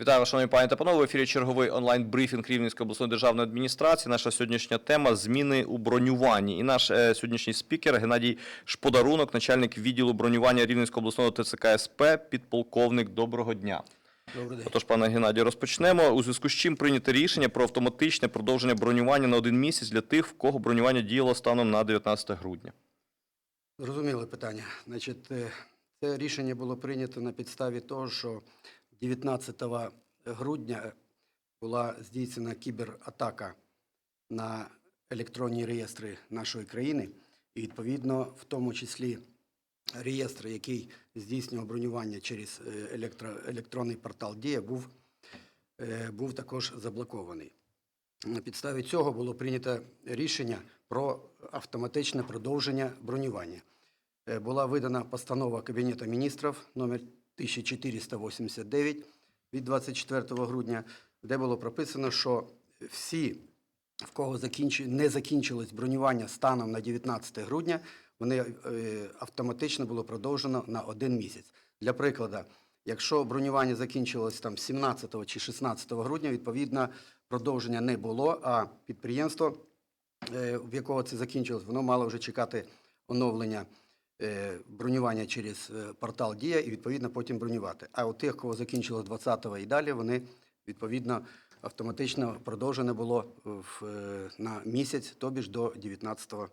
Вітаю, шановні пані та панове. В ефірі черговий онлайн-брифінг Рівненської обласної державної адміністрації. Наша сьогоднішня тема зміни у бронюванні. І наш е, сьогоднішній спікер Геннадій Шподарунок, начальник відділу бронювання Рівненського обласного ТЦК СП, підполковник. Доброго дня. Добрий день. Отож, пане Геннадію, розпочнемо. У зв'язку з чим прийнято рішення про автоматичне продовження бронювання на один місяць для тих, в кого бронювання діяло станом на 19 грудня. Зрозуміле питання. Значить, е, це рішення було прийнято на підставі того, що 19 грудня була здійснена кібератака на електронні реєстри нашої країни, і відповідно, в тому числі реєстр, який здійснював бронювання через е, електро, електронний портал Дія, був, е, був також заблокований. На підставі цього було прийнято рішення про автоматичне продовження бронювання. Е, Була видана постанова Кабінету міністрів номер 1489 від 24 грудня, де було прописано, що всі, в кого не закінчилось бронювання станом на 19 грудня, вони е, автоматично було продовжено на один місяць. Для прикладу, якщо бронювання закінчилось там 17 чи 16 грудня, відповідно, продовження не було, а підприємство, е, в якого це закінчилось, воно мало вже чекати оновлення бронювання через е, портал Дія і відповідно потім бронювати. А у тих, кого закінчилось 20-го і далі, вони відповідно автоматично продовжене було в, е, на місяць, тобі ж до 19 е,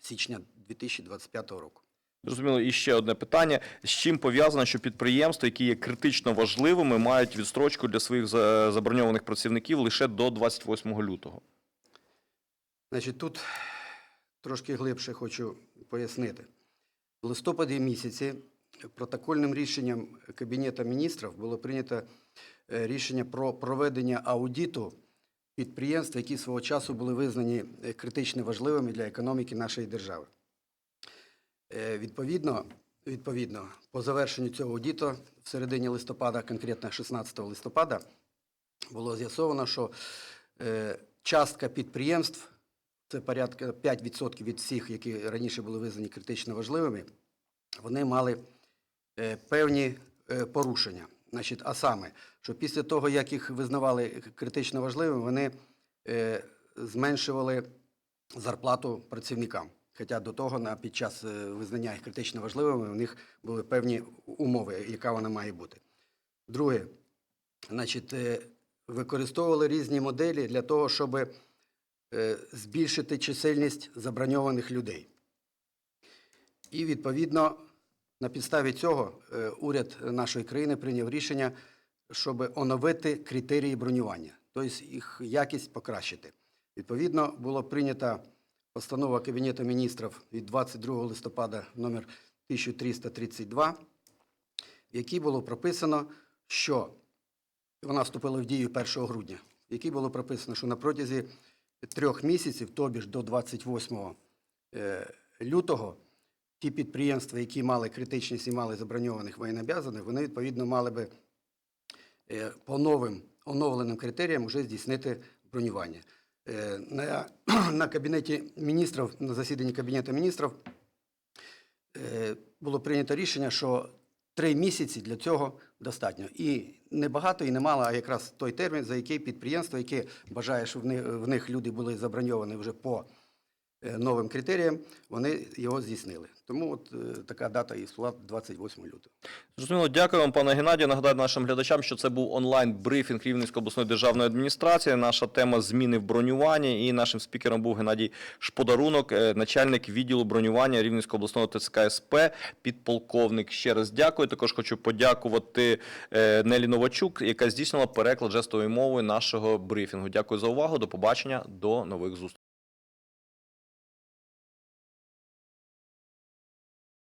січня 2025 року. Зрозуміло, і ще одне питання: з чим пов'язано, що підприємства, які є критично важливими, мають відстрочку для своїх заброньованих працівників лише до 28 лютого. Значить, тут трошки глибше хочу пояснити. В листопаді місяці протокольним рішенням Кабінету міністрів було прийнято е, рішення про проведення аудиту підприємств, які свого часу були визнані е, критично важливими для економіки нашої держави. Е, Відповідно, відповідно, по завершенню цього аудиту в середині листопада, конкретно 16 листопада, було з'ясовано, що частка підприємств, це порядка 5% від всіх, які раніше були визнані критично важливими, вони мали е, певні е, порушення. Значить, а саме, що після того, як їх визнавали критично важливими, вони е, зменшували зарплату працівникам. Хоча до того, під час визнання їх критично важливими, у них були певні умови, яка вона має бути. Друге, значить, використовували різні моделі для того, щоб збільшити чисельність заброньованих людей. І відповідно на підставі цього е, уряд нашої країни прийняв рішення, щоб оновити критерії бронювання, тобто їх якість покращити. Відповідно, було прийнята постанова Кабінету міністрів від 22 листопада номер 1332, в якій було прописано, що вона вступила в дію 1 грудня, в якій було прописано, що на протязі трьох місяців, тобі ж до 28 е, лютого, ті підприємства, які мали критичність і мали заброньованих воєнобязаних, вони відповідно мали би е, по новим оновленим критеріям вже здійснити бронювання. Е, На, на кабінеті міністрів, на засіданні Кабінету міністрів було прийнято рішення, що три місяці для цього достатньо. І не багато, і не мало, а якраз той термін, за який підприємство, яке бажає, щоб в них, люди були заброньовані вже по новим критеріям, вони його здійснили. Тому от е, така дата і була 28 лютого. Зрозуміло, дякую вам, пане Геннадію. Нагадаю нашим глядачам, що це був онлайн-брифінг Рівненської обласної державної адміністрації. Наша тема зміни в бронюванні. І нашим спікером був Геннадій Шподарунок, е, начальник відділу бронювання Рівненського обласного ТЦК СП, підполковник. Ще раз дякую. Також хочу подякувати е, Нелі Новачук, яка здійснила переклад жестовою мовою нашого брифінгу. Дякую за увагу. До побачення, до нових зустрічей.